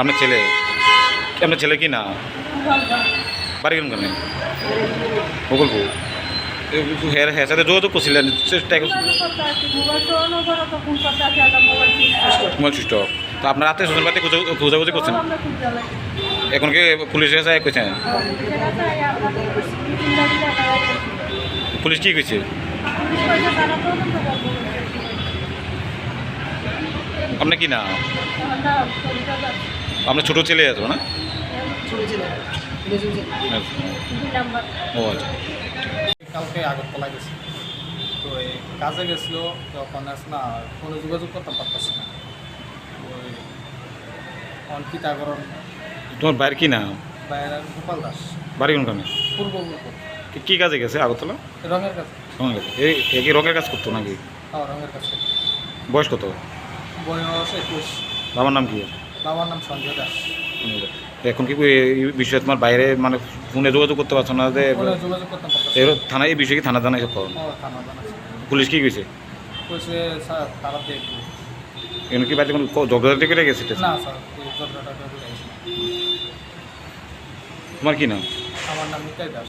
আপনার ছেলে? আপনার ছেলে কি না? বাড়ি কেন কেন? বকুলপুর হ্যাঁ হ্যাঁ সাথে যোগাযোগ করছিলেন। তো আপনার রাতে স্বজন বাড়িতে খোঁজাখুঁজি করছেন? এখন কি পুলিশের কাছে পুলিশ কি আপনার কি না? আপনার ছোটো ছেলে আছে না? ও আচ্ছা। কালকে আগরতলা গেছি। তো এই কাজে গেছিল তখন আস না কোনো যোগাযোগ করতে পারতেছে না। ওই অঙ্কিতাগরণ তোমার বাইরে কি না বাইরের গোপাল দাস। বাড়ি কোন কামে পূর্ব কি- কাজে গেছে আগরতলা? রঙের কাছে রঙের কাছে এই রঙের কাজ করতো নাকি? হ্যাঁ রঙের কাছে বয়স কত? বয়স একুশ বাবার নাম কি? বাবার নাম সঞ্জয় দাস। এখন কি এই বিষয়ে তোমার বাইরে মানে ফোনে যোগাযোগ করতে পারছ না যে এর থানা এই বিষয়ে কি থানা জানাই সব খবর? পুলিশ কি কইছে? এখন কি বাড়িতে কোনো ঝগড়াঝাটি করে গেছে করে তোমার কি নাম? আমার নাম নিতাই দাস।